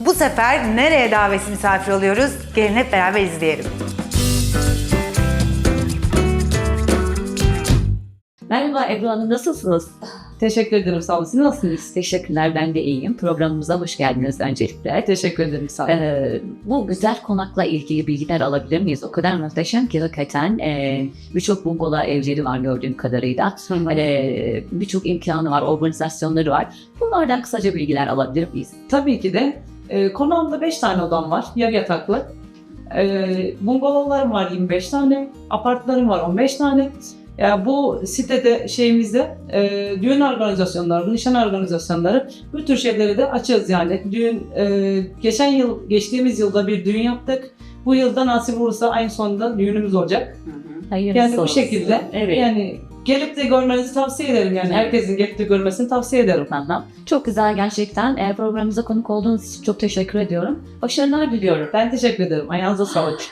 Bu sefer nereye davetsiz misafir oluyoruz? Gelin hep beraber izleyelim. Merhaba Ebru Hanım nasılsınız? Teşekkür ederim sağ olun. Siz nasılsınız? Teşekkürler ben de iyiyim. Programımıza hoş geldiniz öncelikle. Teşekkür ederim sağ olun. Ee, bu güzel konakla ilgili bilgiler alabilir miyiz? O kadar muhteşem ki hakikaten e, birçok bungalov evleri var gördüğüm kadarıyla. Ee, birçok imkanı var, organizasyonları var. Bunlardan kısaca bilgiler alabilir miyiz? Tabii ki de e, konağımda 5 tane odam var. Yer yataklı. E, bungalovlarım var 25 tane. Apartlarım var 15 tane. Ya bu sitede şeyimizde e, düğün organizasyonları, nişan organizasyonları bu tür şeyleri de açığız yani. Düğün e, geçen yıl geçtiğimiz yılda bir düğün yaptık. Bu yılda nasip olursa ayın sonunda düğünümüz olacak. Hayırlısı Yani bu olsun. şekilde. Evet. Yani gelip de görmenizi tavsiye ederim yani. Herkesin gelip de görmesini tavsiye ederim. Tamam. Çok güzel gerçekten. E, programımıza konuk olduğunuz için çok teşekkür ediyorum. Başarılar diliyorum. Ben teşekkür ederim. Ayağınıza sağlık.